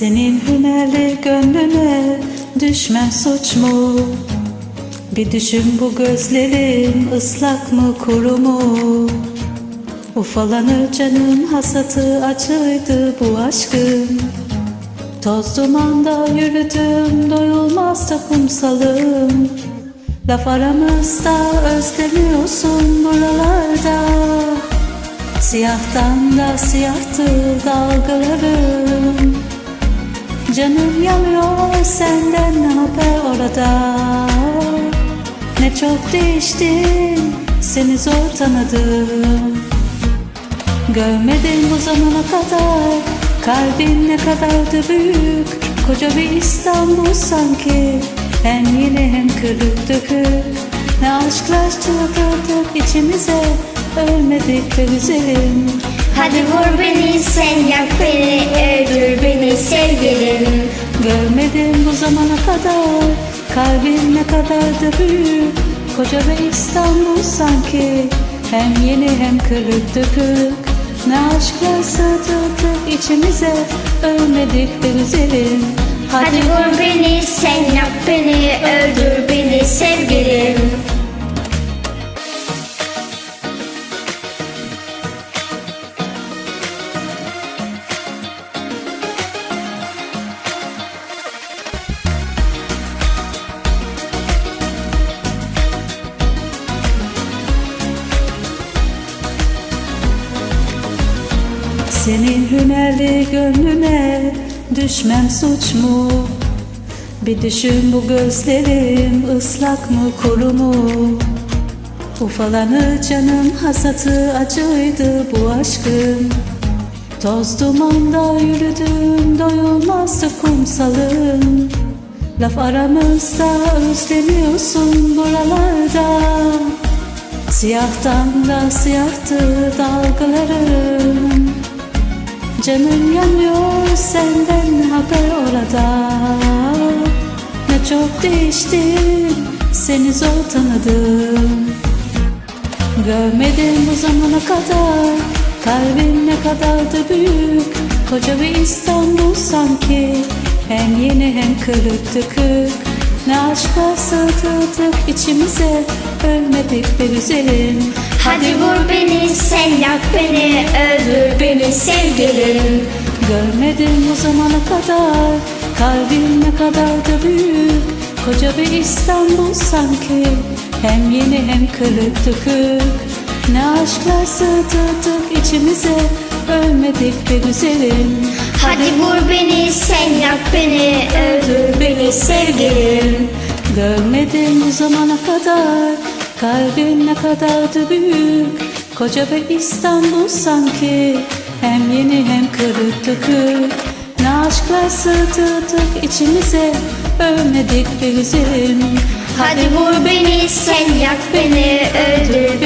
Senin hünerli gönlüne düşmen suç mu? Bir düşün bu gözlerin ıslak mı kuru mu? Ufalanır canım hasatı acıydı bu aşkın Toz dumanda yürüdüm doyulmaz da kumsalım Laf aramızda özlemiyorsun buralarda Siyahtan da siyahtı dalgalarım Canım yanıyor senden ne haber orada? Ne çok değiştin seni zor tanıdım. Görmedim bu zamana kadar Kalbin ne kadar da büyük? Koca bir İstanbul sanki Hem yeni hem kırık dökük. Ne aşklar çıldırdık içimize Ölmedik be güzelim Hadi vur beni sen yak beni öldür zamana kadar Kalbin ne kadar da büyük. Koca bir İstanbul sanki Hem yeni hem kırık dökük. Ne aşklar sığdırdık içimize Ölmedik be güzelim Hadi vur beni sen yak beni öldür beni sevgilim Senin hünerli gönlüne düşmem suç mu? Bir düşün bu gözlerim ıslak mı kuru mu? Ufalanır canım hasatı acıydı bu aşkın Toz dumanda yürüdüm doyulmazdı kumsalım Laf aramızda özlemiyorsun buralarda Siyahtan da siyahtı dalgalarım Canım yanıyor senden haber orada? Ne çok değiştin seni zor tanıdım. Görmedim bu zamana kadar Kalbin ne kadar da büyük. Koca bir İstanbul sanki Hem yeni hem kırık dökük Ne aşklar sığdırdık içimize Ölmedik be güzelim Hadi vur beni sen yak beni öldür beni sevgilim. Görmedim bu zamana kadar Kalbin ne kadar da büyük. Koca bir İstanbul sanki Hem yeni hem kırık dökük Ne aşklar sığdırdık içimize Ölmedik be güzelim. Hadi vur beni sen yak beni öldür beni sevgilim. Görmedim bu zamana kadar Kalbin ne kadar da büyük Koca bir İstanbul sanki. Hem yeni hem kırık dökük Ne aşklar sığdırdık içimize Ölmedik güzelim Hadi vur beni sen yak beni öldür